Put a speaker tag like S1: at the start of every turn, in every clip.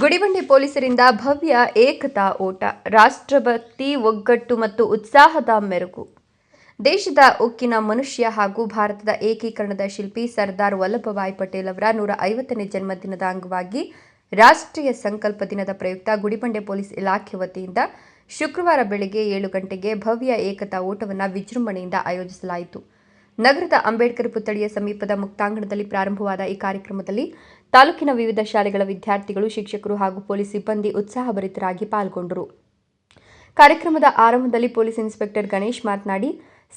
S1: ಗುಡಿಬಂಡೆ ಪೊಲೀಸರಿಂದ ಭವ್ಯ ಏಕತಾ ಓಟ, ರಾಷ್ಟ್ರಭಕ್ತಿ, ಒಗ್ಗಟ್ಟು ಮತ್ತು ಉತ್ಸಾಹದ ಮೆರುಗು. ದೇಶದ ಉಕ್ಕಿನ ಮನುಷ್ಯ ಹಾಗೂ ಭಾರತದ ಏಕೀಕರಣದ ಶಿಲ್ಪಿ ಸರ್ದಾರ್ ವಲ್ಲಭಭಾಯ್ ಪಟೇಲ್ ಅವರ ನೂರ ಐವತ್ತನೇ ಜನ್ಮದಿನದ ಅಂಗವಾಗಿ ರಾಷ್ಟ್ರೀಯ ಸಂಕಲ್ಪ ದಿನದ ಪ್ರಯುಕ್ತ ಗುಡಿಬಂಡೆ ಪೊಲೀಸ್ ಇಲಾಖೆ ವತಿಯಿಂದ ಶುಕ್ರವಾರ ಬೆಳಗ್ಗೆ ಏಳು ಗಂಟೆಗೆ ಭವ್ಯ ಏಕತಾ ಓಟವನ್ನು ವಿಜೃಂಭಣೆಯಿಂದ ಆಯೋಜಿಸಲಾಯಿತು. ನಗರದ ಅಂಬೇಡ್ಕರ್ ಪುತ್ಥಳಿಯ ಸಮೀಪದ ಮುಕ್ತಾಂಗಣದಲ್ಲಿ ಪ್ರಾರಂಭವಾದ ಈ ಕಾರ್ಯಕ್ರಮದಲ್ಲಿ ತಾಲೂಕಿನ ವಿವಿಧ ಶಾಲೆಗಳ ವಿದ್ಯಾರ್ಥಿಗಳು, ಶಿಕ್ಷಕರು ಹಾಗೂ ಪೊಲೀಸ್ ಸಿಬ್ಬಂದಿ ಉತ್ಸಾಹಭರಿತರಾಗಿ ಪಾಲ್ಗೊಂಡರು. ಕಾರ್ಯಕ್ರಮದ ಆರಂಭದಲ್ಲಿ ಪೊಲೀಸ್ ಇನ್ಸ್ಪೆಕ್ಟರ್ ಗಣೇಶ್ ಮಾತನಾಡಿ,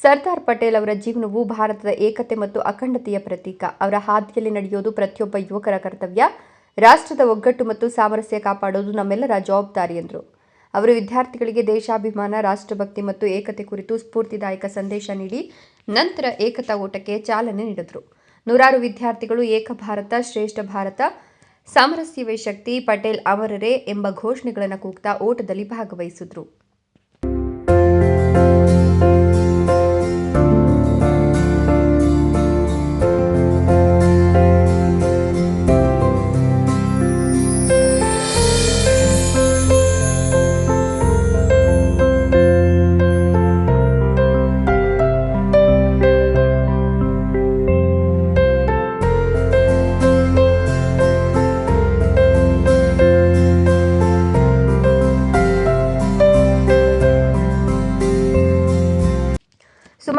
S1: ಸರ್ದಾರ್ ಪಟೇಲ್ ಅವರ ಜೀವನವು ಭಾರತದ ಏಕತೆ ಮತ್ತು ಅಖಂಡತೆಯ ಪ್ರತೀಕ. ಅವರ ಹಾದಿಯಲ್ಲಿ ನಡೆಯೋದು ಪ್ರತಿಯೊಬ್ಬ ಯುವಕರ ಕರ್ತವ್ಯ. ರಾಷ್ಟ್ರದ ಒಗ್ಗಟ್ಟು ಮತ್ತು ಸಾಮರಸ್ಯ ಕಾಪಾಡೋದು ನಮ್ಮೆಲ್ಲರ ಜವಾಬ್ದಾರಿ, ಎಂದರು. ಅವರು ವಿದ್ಯಾರ್ಥಿಗಳಿಗೆ ದೇಶಾಭಿಮಾನ, ರಾಷ್ಟ್ರಭಕ್ತಿ ಮತ್ತು ಏಕತೆ ಕುರಿತು ಸ್ಫೂರ್ತಿದಾಯಕ ಸಂದೇಶ ನೀಡಿ ನಂತರ ಏಕತಾ ಓಟಕ್ಕೆ ಚಾಲನೆ ನೀಡಿದರು. ನೂರಾರು ವಿದ್ಯಾರ್ಥಿಗಳು ಏಕ ಭಾರತ, ಶ್ರೇಷ್ಠ ಭಾರತ, ಸಾಮರಸ್ಯವೇ ಶಕ್ತಿ, ಪಟೇಲ್ ಅವರರೇ ಎಂಬ ಘೋಷಣೆಗಳನ್ನು ಕೂಗ್ತಾ ಓಟದಲ್ಲಿ ಭಾಗವಹಿಸಿದ್ರು.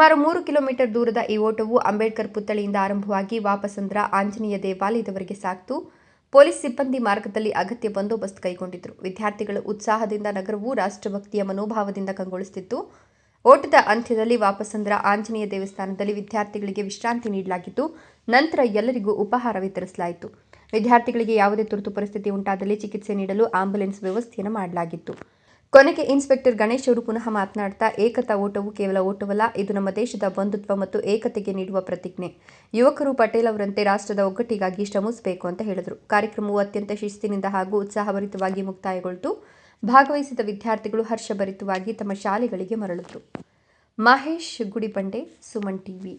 S1: ಸುಮಾರು ಮೂರು ಕಿಲೋಮೀಟರ್ ದೂರದ ಈ ಓಟವು ಅಂಬೇಡ್ಕರ್ ಪುತ್ಥಳಿಯಿಂದ ಆರಂಭವಾಗಿ ವಾಪಸಂದ್ರ ಆಂಜನೇಯ ದೇವಾಲಯದವರೆಗೆ ಸಾಕ್ತು. ಪೊಲೀಸ್ ಸಿಬ್ಬಂದಿ ಮಾರ್ಗದಲ್ಲಿ ಅಗತ್ಯ ಬಂದೋಬಸ್ತ್ ಕೈಗೊಂಡಿದ್ದರು ವಿದ್ಯಾರ್ಥಿಗಳ ಉತ್ಸಾಹದಿಂದ ನಗರವು ರಾಷ್ಟ್ರಭಕ್ತಿಯ ಮನೋಭಾವದಿಂದ ಕಂಗೊಳಿಸುತ್ತಿತ್ತು ಓಟದ ಅಂತ್ಯದಲ್ಲಿ ವಾಪಸಂದ್ರ ಆಂಜನೇಯ ದೇವಸ್ಥಾನದಲ್ಲಿ ವಿದ್ಯಾರ್ಥಿಗಳಿಗೆ ವಿಶ್ರಾಂತಿ ನೀಡಲಾಗಿತ್ತು. ನಂತರ ಎಲ್ಲರಿಗೂ ಉಪಹಾರ ವಿತರಿಸಲಾಯಿತು. ವಿದ್ಯಾರ್ಥಿಗಳಿಗೆ ಯಾವುದೇ ತುರ್ತು ಪರಿಸ್ಥಿತಿ ಉಂಟಾದಲ್ಲಿ ಚಿಕಿತ್ಸೆ ನೀಡಲು ಆಂಬ್ಯುಲೆನ್ಸ್ ವ್ಯವಸ್ಥೆಯನ್ನು ಮಾಡಲಾಗಿತ್ತು. ಕೊನೆಗೆ ಇನ್ಸ್ಪೆಕ್ಟರ್ ಗಣೇಶ್ ಅವರು ಪುನಃ ಮಾತನಾಡ್ತಾ, ಏಕತಾ ಓಟವು ಕೇವಲ ಓಟವಲ್ಲ, ಇದು ನಮ್ಮ ದೇಶದ ಬಂಧುತ್ವ ಮತ್ತು ಏಕತೆಗೆ ನೀಡುವ ಪ್ರತಿಜ್ಞೆ. ಯುವಕರು ಪಟೇಲ್ ಅವರಂತೆ ರಾಷ್ಟ್ರದ ಒಗ್ಗಟ್ಟಿಗಾಗಿ ಶ್ರಮಿಸಬೇಕು ಅಂತ ಹೇಳಿದರು. ಕಾರ್ಯಕ್ರಮವು ಅತ್ಯಂತ ಶಿಸ್ತಿನಿಂದ ಹಾಗೂ ಉತ್ಸಾಹಭರಿತವಾಗಿ ಮುಕ್ತಾಯಗೊಳ್ತು. ಭಾಗವಹಿಸಿದ ವಿದ್ಯಾರ್ಥಿಗಳು ಹರ್ಷಭರಿತವಾಗಿ ತಮ್ಮ ಶಾಲೆಗಳಿಗೆ ಮರಳಿದರು. ಮಹೇಶ್ ಗುಡಿಪಂಡೆ, ಸುಮನ್ ಟಿವಿ.